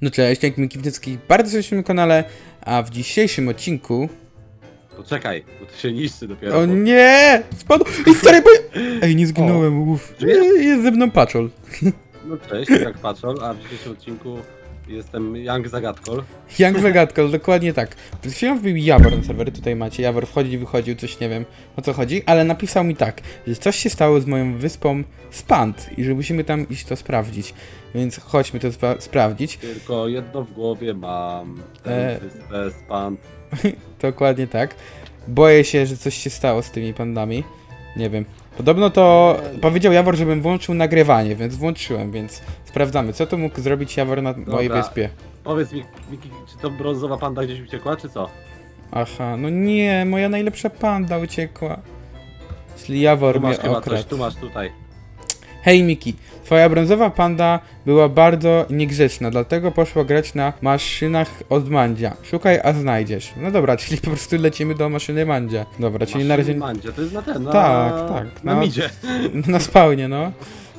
No cześć, jak Miki Witecki, bardzo serdecznie na kanale, a w dzisiejszym odcinku... Poczekaj, bo to się niszczy dopiero. O bo- nie! Spadł! Ej, stary, bo... Ej, nie zginąłem, uff. Jest ze mną paczol. No cześć, jak patrzol, a w dzisiejszym odcinku jestem Young Zagadkol. Young Zagadkol, dokładnie tak. Przed chwilą wbił Jawor na serwery, tutaj macie, Jawor wchodził, wychodził, coś nie wiem o co chodzi, ale napisał mi tak, że coś się stało z moją wyspą Spant i że musimy tam iść to sprawdzić. Więc chodźmy to spra- sprawdzić. Tylko jedno w głowie mam. E. Ten wyspę, span. Dokładnie tak. Boję się, że coś się stało z tymi pandami. Nie wiem. Podobno to powiedział Jawor, żebym włączył nagrywanie, więc włączyłem, więc sprawdzamy, co to mógł zrobić Jawor na mojej Dobra. wyspie. Powiedz mi, Miki, czy to brązowa panda gdzieś uciekła, czy co? Aha, no nie, moja najlepsza panda uciekła. Czyli Jawor Tu masz mnie chyba coś, okradł. tu masz tutaj. Hej Miki, twoja brązowa panda była bardzo niegrzeczna, dlatego poszła grać na maszynach od Mandzia. Szukaj, a znajdziesz. No dobra, czyli po prostu lecimy do maszyny Mandzia. Dobra, czyli na razie Mandzie, to jest na ten, na... Tak, tak, Na no. midzie. na spawnie, no.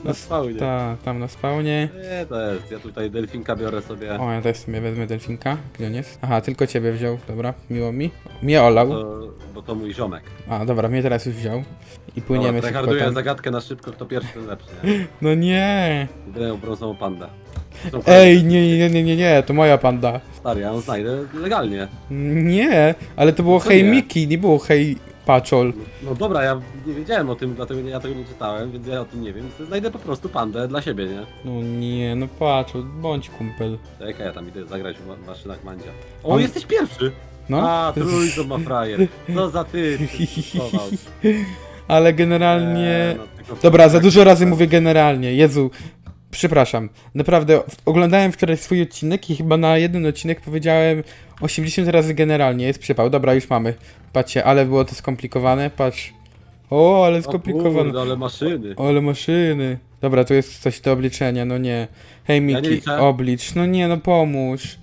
Na spawnie. Ta, tam na spawnie. Nie, to jest, ja tutaj delfinka biorę sobie. O, ja też sobie wezmę delfinka. Gdzie on jest? Aha, tylko ciebie wziął, dobra, miło mi. Mnie olał. To, bo to mój ziomek. A, dobra, mnie teraz już wziął. I płyniemy Dobra, szybko tam. zagadkę na szybko, kto pierwszy, ten lepszy. Nie? No nie! Wydaję brązową pandę. Są Ej, nie, nie, nie, nie, nie, to moja panda. Stary, ja ją znajdę legalnie. Nie, ale to było Co hej nie? Miki, nie było hej Paczol. No dobra, ja nie wiedziałem o tym, dlatego ja tego nie czytałem, więc ja o tym nie wiem. Znajdę po prostu pandę dla siebie, nie? No nie, no Paczol, bądź kumpel. Czekaj, ja tam idę zagrać w ma- maszynach Mandzia. O, On- jesteś pierwszy! No. A, trójco ma frajer. Co za ty? Ale generalnie... No, Dobra, za dużo razy mówię generalnie. Jezu, przepraszam. Naprawdę, oglądałem wczoraj swój odcinek i chyba na jeden odcinek powiedziałem 80 razy generalnie. Jest przypał. Dobra, już mamy. Patrzcie, ale było to skomplikowane. Patrz. O, ale skomplikowane. kurde, ale maszyny. O, ale maszyny. Dobra, tu jest coś do obliczenia, no nie. Hej nie Miki, liczę. oblicz. No nie, no pomóż. raz,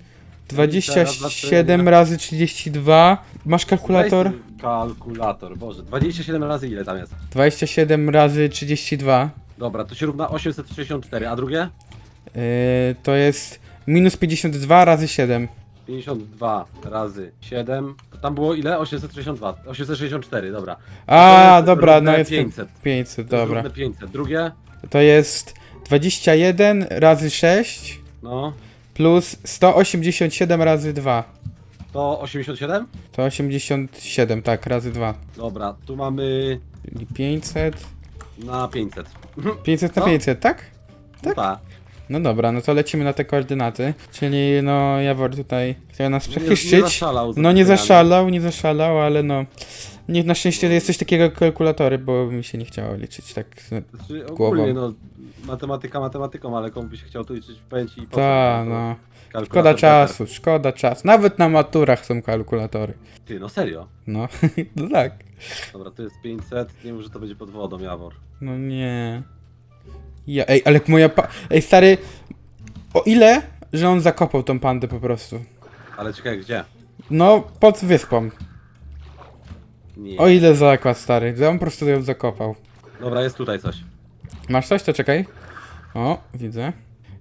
dwa, trzy, 27 nie? razy 32. Masz kalkulator? Weź ten Kalkulator, boże. 27 razy ile tam jest? 27 razy 32. Dobra, to się równa 864, a drugie? Yy, to jest minus 52 razy 7. 52 razy 7. To tam było ile? 862. 864, dobra. A, jest dobra, równe no jest 500. 500, To jest dobra. równe 500. Drugie? To jest 21 razy 6 No. plus 187 razy 2. To 87? To 87, tak, razy 2. Dobra, tu mamy Czyli 500. na 500. 500 na No. 500, tak? Tak? Ta. No dobra, no to lecimy na te koordynaty. Czyli no Jawor tutaj chciał nas Nie, nie zaszalał. z No nie zaszalał, nie zaszalał, ale no. Nie, na szczęście jest coś takiego jak kalkulatory, bo mi się nie chciało liczyć tak. Znaczy, ogólnie no, matematyka matematyką, ale komu by się chciał tu liczyć w pamięci i po Ta, no. Szkoda czasu, szkoda czasu. Nawet na maturach są kalkulatory. Ty, no serio. No, no tak. Dobra, to jest 500. Nie wiem, że to będzie pod wodą, Jawor. No nie. Ja, ej, ale moja pa... Ej, stary, o ile, że on zakopał tą pandę po prostu? Ale czekaj, gdzie? No, pod wyspą. Nie. O ile zakład, stary. On po prostu ją zakopał. Dobra, jest tutaj coś. Masz coś? To czekaj. O, widzę.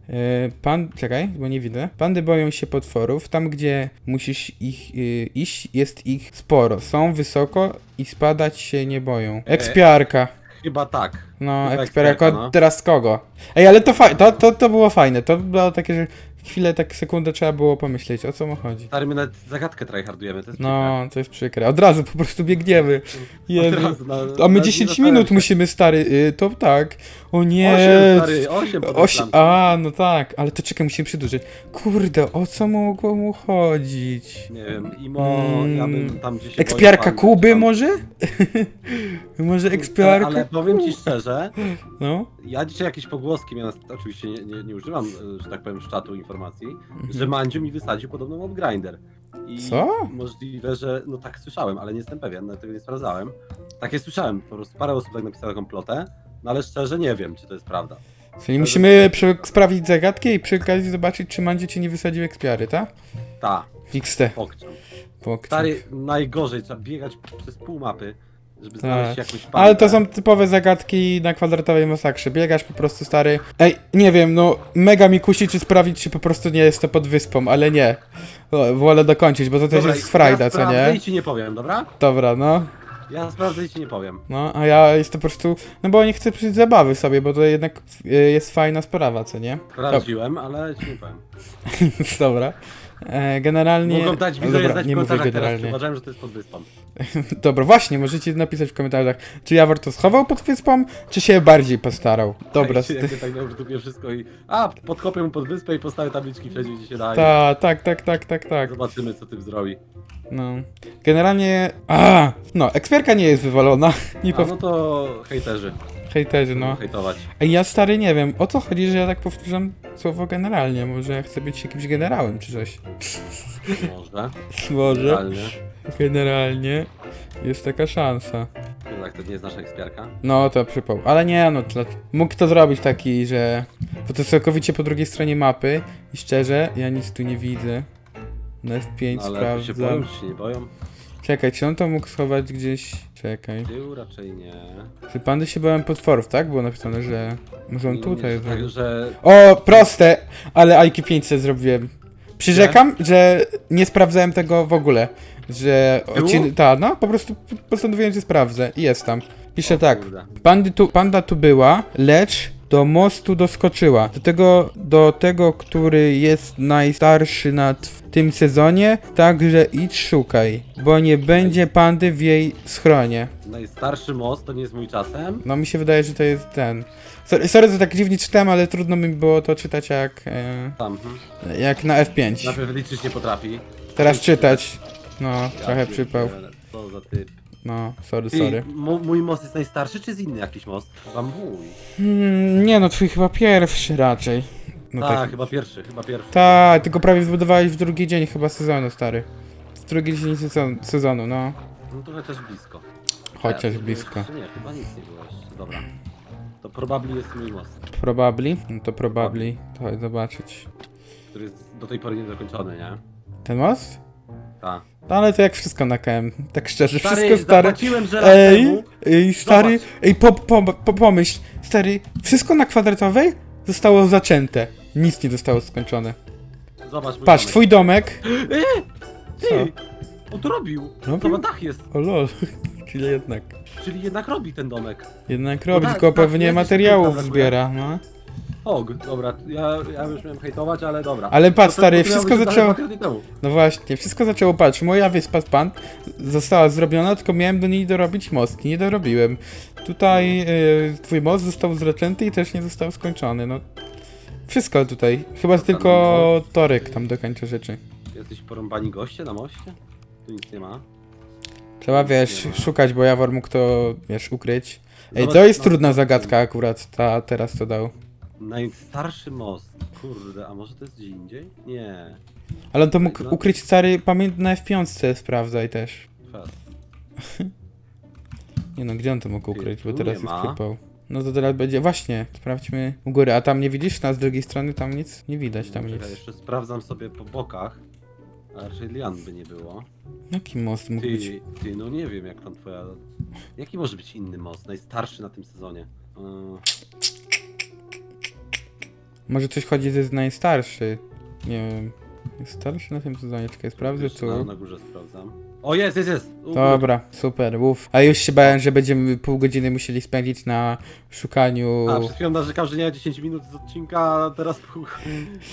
Yy, pan, czekaj, bo nie widzę. Pandy boją się potworów. Tam, gdzie musisz ich yy, iść, jest ich sporo. Są wysoko i spadać się nie boją. Ekspiarka. Chyba tak. No, ekspiarka. ekspiarka, no. Teraz kogo? Ej, ale to, fa- to, to, to było fajne. To było takie, że chwilę, tak sekundę trzeba było pomyśleć, o co mu chodzi. Stary, my nawet zagadkę tryhardujemy, to jest No, to jest przykre. Od razu po prostu biegniemy. przykre. Od Jezu. razu, no, A my nawet nie 10 zastanawiam minut się. musimy, stary. Y, to tak. O nie. Osiem, stary, osiem po Osi- Osi... A, no tak, ale to czekaj, musimy przedłużyć. Kurde, o co mogło mu chodzić? Nie wiem, Imo, ja bym tam gdzieś... Ekspiarka Kuby może? może ekspiarka? ale powiem ci szczerze, No. ja dzisiaj jakieś pogłoski miałem, oczywiście nie, nie, nie używam, e, że tak powiem, z czatu informacji, że Mandziu mi wysadził podobną od Grinder. I Co? Możliwe, że, no tak słyszałem, ale nie jestem pewien, no, tego nie sprawdzałem. Takie słyszałem, po prostu parę osób tak napisało taką plotę, no ale szczerze nie wiem, czy to jest prawda. Czyli musimy przy- sprawdzić zagadkę i przy okazji zobaczyć, czy Mandzie ci nie wysadził ekspiary, tak? Ta, Fixte. Stary, najgorzej, trzeba biegać przez pół mapy, żeby znaleźć Tak. jakąś pandę. Ale to są typowe zagadki na kwadratowej masakrze. Biegasz po prostu stary. Ej, nie wiem, no mega mi kusi, czy sprawdzić, czy po prostu nie jest to pod wyspą, ale nie. O, wolę dokończyć, bo to też Dobra, jest frajda, ja co sprawdzę nie? i ci nie powiem, dobra? Dobra, no. Ja sprawdzę i ci nie powiem. No, a ja jest to po prostu. No bo nie chcę przyjść zabawy sobie, bo to jednak y, jest fajna sprawa, co nie? Sprawdziłem, ale ci nie powiem. Dobra. E, generalnie. Mogą dać widzowie dobra, znać w nie mówię komentarzach teraz, czy generalnie. uważałem, że to jest pod wyspą. Dobra, właśnie, możecie napisać w komentarzach, czy Jawor to schował pod wyspą, czy się bardziej postarał. Dobra, się, jak się tak dobrze dupię wszystko i... A, podkopię mu pod wyspę i postawię tabliczki wszędzie, gdzie się da. ta, tak, tak, tak, tak, tak. Zobaczymy, co tym zrobi. No. Generalnie. A, no, eksperka nie jest wywalona. Nie A, pow... no to hejterzy. Hejterzy, No. no. Hejtować. Ej, ja stary nie wiem, o co chodzi, że ja tak powtórzam słowo generalnie. Może ja chcę być jakimś generałem czy coś. Może. Może. Realnie. Generalnie jest taka szansa. No tak, to nie jest nasza ekspiarka. No to przypał. Ale nie, no dla... mógł to zrobić taki, że. Bo to jest całkowicie po drugiej stronie mapy. I szczerze, ja nic tu nie widzę. Na F5 No, ale się boją, sprawdzam. czy się nie boją? Czekaj, czy on to mógł schować gdzieś? Czekaj. Tył raczej nie. Czy pandy się bałem potworów, tak? Było napisane, że. Może on tutaj że, tak, że O, proste! Ale IQ 500 zrobiłem. Przyrzekam, że nie sprawdzałem tego w ogóle. Że odcinek. Ta, no, po prostu postanowiłem, że sprawdzę. I jest tam. Pisze tak. Pandy tu, panda tu była, lecz do mostu doskoczyła. Do tego, do tego, który jest najstarszy nad w tym sezonie, także idź szukaj, bo nie będzie pandy w jej schronie. Najstarszy most to nie jest mój czasem. No mi się wydaje, że to jest ten. Sorry, sorry że tak dziwnie czytałem, ale trudno mi było to czytać jak, e, Tam. Hmm. jak na F5. Najpierw liczyć nie potrafi. Teraz czytać. No, Ja trochę przypał. Co za typ. No, sorry, Ty, sorry. mo- mój most jest najstarszy, czy jest inny jakiś most? Chyba mój. Hmm, nie no, twój chyba pierwszy raczej. No tak, chyba pierwszy, chyba pierwszy. Tak, tylko prawie zbudowałeś w drugi dzień chyba sezonu, stary. W drugi dzień sezon, sezonu, no. No to chociaż blisko. Chociaż A, to blisko. Jeszcze nie, chyba nic nie było jeszcze. Dobra. To probably jest mój most, Probably? No to probably. To zobaczyć. który jest do tej pory niedokończony, nie? Ten most? No ale to jak wszystko na KM. Tak szczerze, Stary, wszystko stare. zapłaciłem Ej, temu. ej, stary, Zobacz. ej, po, po, po, pomyśl, stary, wszystko na kwadratowej zostało zaczęte. Nic nie zostało skończone. Zobacz mój Patrz, domek. twój domek. Ty! On to robił! Robił? To ma dach jest, O lol, czyli jednak. czyli jednak robi ten domek. Jednak robi, tak, tylko tak, pewnie jest materiałów brakuje. zbiera, no. Og, dobra, ja, ja już miałem hejtować, ale dobra. Ale patrz, stary, wszystko zaczęło-. No właśnie, wszystko zaczęło patrz. Moja wyspa pan została zrobiona, tylko miałem do niej dorobić most. i Nie dorobiłem. Tutaj y, twój most został zaczęty i też nie został skończony. No. Wszystko tutaj. Chyba tylko Torek tam dokończy rzeczy. Jesteś porąbani goście na moście? Tu nic nie ma. Trzeba, wiesz, szukać, bo Jawor mógł to, wiesz, ukryć. Ej, Zobacz, to jest no, trudna no, zagadka akurat, ta teraz to dał. Najstarszy most. Kurde, a może to jest gdzie indziej? Nie. Ale on to mógł No. ukryć stary, pamięć na F5 sprawdzaj też. Fest. Nie no, gdzie on to mógł ukryć, bo tu teraz nie jest ma. krypał. No to teraz będzie, właśnie, sprawdźmy u góry, a tam nie widzisz? Na z drugiej strony tam nic? Nie widać tam Czekaj, nic. jeszcze sprawdzam sobie po bokach. A raczej lian by nie było. Jaki most mógł być? Ty, ty, no nie wiem jak tam twoja... Jaki może być inny most? Najstarszy na tym sezonie. Yy, Może coś chodzi ze najstarszy. Nie wiem. Jest starszy na tym sezonie, czekaj, sprawdzę jeszcze Na, tu. na górze sprawdzam. O, jest, jest, jest! U, Dobra, super, uff. A już się bałem, że będziemy pół godziny musieli spędzić na szukaniu... A, przed chwilą narzekał, że nie ma 10 minut z odcinka, a teraz pół...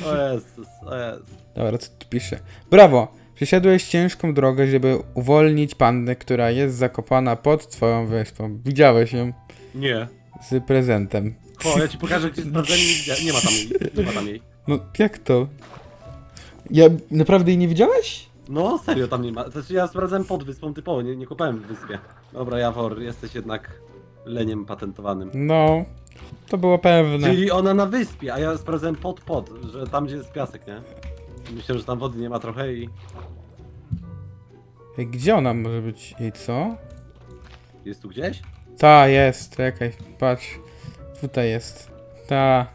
O Jezus, o Jezus. Dobra, co tu pisze? Brawo! Przeszedłeś ciężką drogę, żeby uwolnić pandę, która jest zakopana pod twoją wyspą. Widziałeś ją Nie. z prezentem. O, ja ci pokażę, gdzie sprawdzenie nie. Nie ma tam jej, nie ma tam jej. No, jak to? Ja naprawdę jej nie widziałeś? No, serio tam nie ma. Znaczy ja sprawdzałem pod wyspą typowo, nie, nie kopałem w wyspie. Dobra, Jawor, jesteś jednak leniem patentowanym. No, to było pewne. Czyli ona na wyspie, a ja sprawdzałem pod, pod, że tam gdzie jest piasek, nie? Myślę, że tam wody nie ma trochę i Ej, Gdzie ona może być? Jej co? jest tu gdzieś? Ta, jest, czekaj, patrz. Tutaj jest. Ta.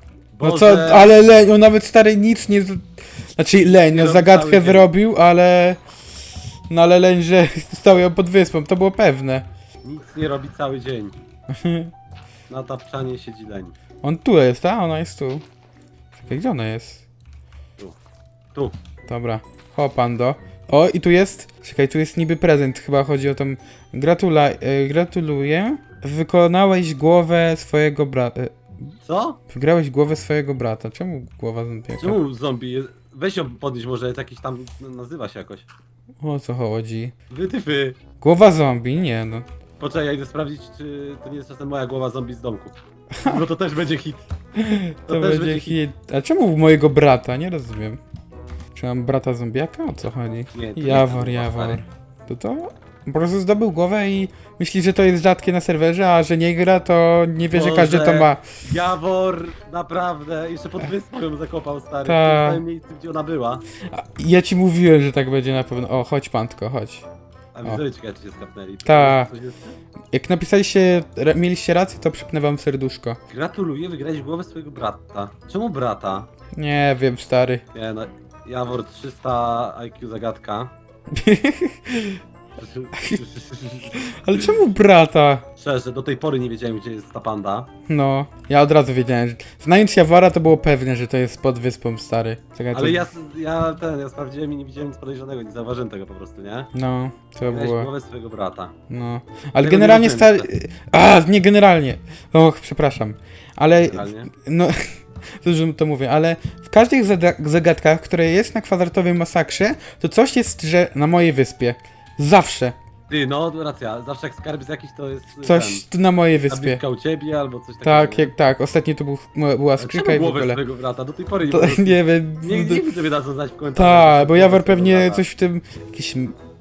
No Boże, co, ale Leń, on nawet stary nic nie... z- Znaczy Leń, no zagadkę cały dzień. wyrobił, ale... No ale Leń, że stał ją pod wyspą, to było pewne. Nic nie robi cały dzień. Na tapczanie siedzi leń. On tu jest, a? Ona jest tu. Czekaj, gdzie ona jest? Tu. Dobra. Ho, pando. O, i tu jest. Czekaj, tu jest niby prezent. Chyba chodzi o tą. Gratula e, gratuluję. Wykonałeś głowę swojego brata. E, Co? wygrałeś głowę swojego brata. Czemu głowa zombiaka? Czemu zombie jest... Weź ją podnieść może, jest jakiś tam... nazywa się jakoś. O co chodzi? Wytyfy. Głowa zombie? Nie no. Poczekaj, ja idę sprawdzić, czy to nie jest czasem moja głowa zombie z domku. Bo to też będzie hit. To, To też będzie będzie hit. A czemu mojego brata? Nie rozumiem. Czy mam brata zombiaka? O co chodzi? Nie, to nie Jawor, Jawor. stary. To to? Po prostu zdobył głowę i myśli, że to jest rzadkie na serwerze, a że nie gra, to nie wie, że każdy to ma. Jawor, naprawdę, jeszcze pod wyspą ją zakopał, stary. Ta. W tym miejscu, gdzie ona była. A, ja ci mówiłem, że tak będzie na pewno. O, chodź pantko, chodź. A widzowie ciekawe, czy się skapnęli. Ta. Coś jest? Jak napisaliście, re, mieliście rację, to przypnę wam serduszko. Gratuluję, wygrałeś głowę swojego brata. Czemu brata? Nie wiem, stary. Nie no, Jawor 300 IQ zagadka. Ale czemu brata? Szczerze, do tej pory nie wiedziałem, gdzie jest ta panda. No, ja od razu wiedziałem. Znając Jawora, to było pewne, że to jest pod wyspą, stary. Czekaj, to- Ale ja, ja ten, ja sprawdziłem i nie widziałem nic podejrzanego, nie zauważyłem tego po prostu, nie? No, to Wygrałeś było... głowę swojego brata. No. Ale Tego generalnie nie stary... rozumiem, A, nie generalnie. Och, przepraszam. Ale... Generalnie. No... Dużo to mówię, ale w każdych zagadkach, które jest na kwadratowej masakrze, to coś jest, że na mojej wyspie. Zawsze. Ty, no racja, zawsze jak skarb jest jakiś, to jest Coś tu na mojej ten, wyspie. u ciebie albo coś takiego. Tak, nie? jak, tak. Ostatnio to był, była skrzynka i w głowę ogóle. swojego brata? Do tej pory nie To, po nie wiem. Nie, nie widzę, mnie dadzą znać w komentarzach. Tak, bo Jawor pewnie brata. coś w tym... Jakiś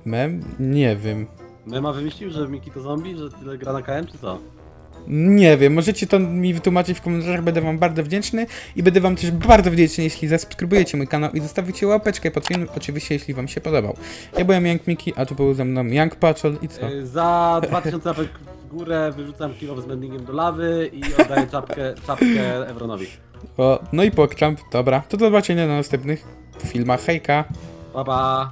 mem? Nie wiem. Mema wymyślił, że Miki to zombie, że tyle gra na KM, czy co? Nie wiem, możecie to mi wytłumaczyć w komentarzach, będę wam bardzo wdzięczny i będę wam też bardzo wdzięczny, jeśli zasubskrybujecie mój kanał i zostawicie łapeczkę pod film, oczywiście jeśli wam się podobał. Ja byłem Young Miki, a tu był ze mną Young Patrol i co? E, Za 2000 łapek w górę wyrzucam kilo z mendingiem do lawy i oddaję czapkę, czapkę Evronowi. O, no i pokczamp, dobra. To do zobaczenia na następnych filmach, hejka! Pa, pa!